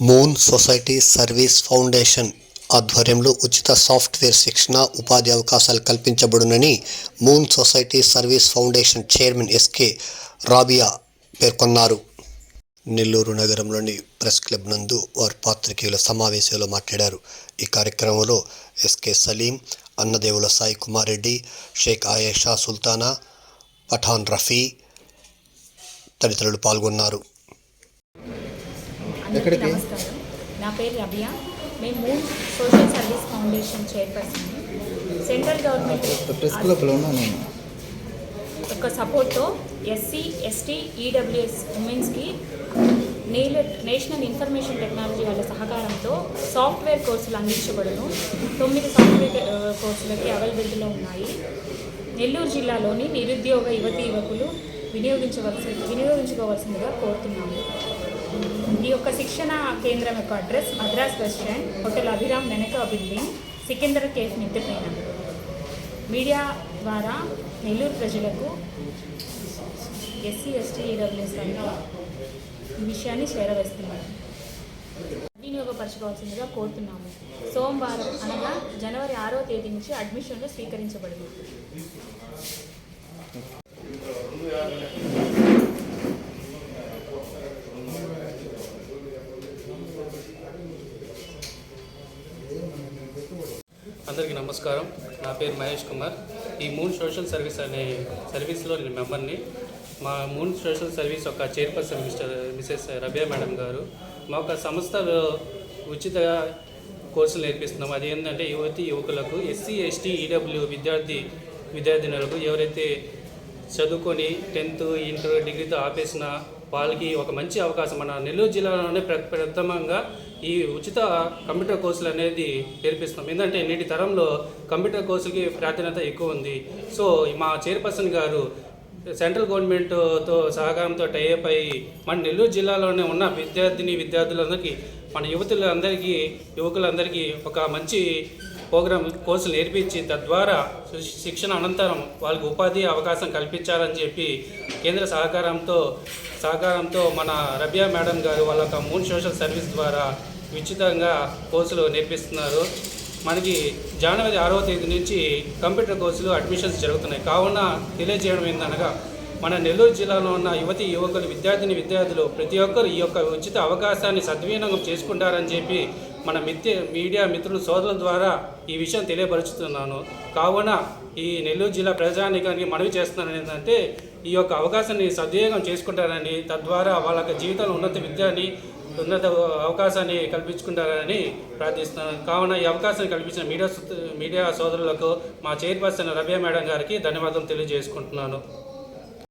Moon society service foundation ఆధ్వర్యంలో ఉచిత software శిక్షణ ఉపాధి అవకాశాలు కల్పించబడునని moon society service foundation chairman SK Rabia పేర్కొన్నారు. నెల్లూరు నగరంలోని ప్రెస్ క్లబ్ నందు వారు పాత్రికేయుల సమావేశంలో మాట్లాడారు. ఈ కార్యక్రమంలో ఎస్కే సలీం అన్నదేవుల సాయి కుమార్ రెడ్డి షేక్ ఆయేషా సుల్తానా పఠాన్ రఫీ తదితరులు పాల్గొన్నారు. అందరికీ? నమస్కారం నా పేరు రబియా. మేము moon social service foundation chairperson central government యొక్క సపోర్ట్తో ఎస్సీ ఎస్టీ ఈడబ్ల్యూఎస్ ఉమెన్స్కి నేల నేషనల్ ఇన్ఫర్మేషన్ టెక్నాలజీ వాళ్ళ సహకారంతో సాఫ్ట్వేర్ కోర్సులు అందించబడును. తొమ్మిది సాఫ్ట్వేర్ కోర్సులకి అవైలబిలిటీలో ఉన్నాయి. నెల్లూరు జిల్లాలోని నిరుద్యోగ యువతీ యువకులు వినియోగించవలసి వినియోగించుకోవాల్సిందిగా కోరుతున్నాము. ఈ యొక్క శిక్షణ కేంద్రం యొక్క address Madras bus stand hotel Abhiram వెనక బిల్డింగ్ సికిందర్ కేఫ్ నిద్రపోయిన మీడియా ద్వారా నెల్లూరు ప్రజలకు ఎస్సీ ఎస్టీ ఈడబ్ల్యూఎస్ ఈ విషయాన్ని చేరవేస్తున్నారు. వినియోగపరచుకోవాల్సిందిగా కోరుతున్నాము. సోమవారం అనగా జనవరి ఆరో తేదీ నుంచి అడ్మిషన్లు స్వీకరించబడింది అందరికీ నమస్కారం. నా పేరు మహేష్ కుమార్. ఈ మూన్ సోషల్ సర్వీస్ అనే సర్వీస్లో నేను మెంబర్ని. మా మూన్ సోషల్ సర్వీస్ యొక్క chairperson mister missus Rabia madam garu. మా యొక్క సంస్థలో ఉచిత కోర్సులు నేర్పిస్తున్నాం. అది ఏంటంటే యువతి యువకులకు ఎస్సీ ఎస్టీ ఈడబ్ల్యూ విద్యార్థి విద్యార్థినులకు ఎవరైతే చదువుకొని టెన్త్ ఇంటర్ డిగ్రీతో ఆపేసిన వాళ్ళకి ఒక మంచి అవకాశం. మన నెల్లూరు జిల్లాలోనే ప్ర ప్రథమంగా ఈ ఉచిత కంప్యూటర్ కోర్సులు అనేది నేర్పిస్తాం ఎందుకంటే నేటి తరంలో కంప్యూటర్ కోర్సులకి ప్రాధాన్యత ఎక్కువ ఉంది. సో మా చైర్పర్సన్ గారు సెంట్రల్ గవర్నమెంట్తో సహకారంతో టైఅప్ అయ్యి మన నెల్లూరు జిల్లాలోనే ఉన్న విద్యార్థిని విద్యార్థులందరికీ మన యువతులందరికీ యువకులందరికీ ఒక మంచి ప్రోగ్రామ్ కోర్సులు నేర్పించి తద్వారా శి- శిక్షణ అనంతరం వాళ్ళకి ఉపాధి అవకాశం కల్పించాలని చెప్పి కేంద్ర సహకారంతో సహకారంతో మన రబియా మేడం గారు వాళ్ళ యొక్క మూన్ సోషల్ సర్వీస్ ద్వారా ఉచితంగా కోర్సులు నేర్పిస్తున్నారు. మనకి జనవరి ఆరవ తేదీ నుంచి కంప్యూటర్ కోర్సులు అడ్మిషన్స్ జరుగుతున్నాయి. కావున తెలియజేయడం ఏంటనగా మన నెల్లూరు జిల్లాలో ఉన్న యువతి యువకులు విద్యార్థిని విద్యార్థులు ప్రతి ఒక్కరు ఈ యొక్క ఉచిత అవకాశాన్ని సద్వినియోగం చేసుకుంటారని చెప్పి మన మిత్య మీడియా మిత్రులు సోదరుల ద్వారా ఈ విషయం తెలియపరుచుతున్నాను. కావున ఈ నెల్లూరు జిల్లా ప్రజానికానికి మనవి చేస్తున్నాను ఏంటంటే ఈ యొక్క అవకాశాన్ని సద్వినియోగం చేసుకుంటారని తద్వారా వాళ్ళ యొక్క జీవితంలో ఉన్నత విద్యని ఉన్నత అవకాశాన్ని కల్పించుకుంటారని ప్రార్థిస్తున్నాను. కావున ఈ అవకాశాన్ని కల్పించిన మీడియా సో- మీడియా సోదరులకు మా చైర్పర్సన్ రబియా మేడం గారికి ధన్యవాదాలు తెలియజేసుకుంటున్నాను.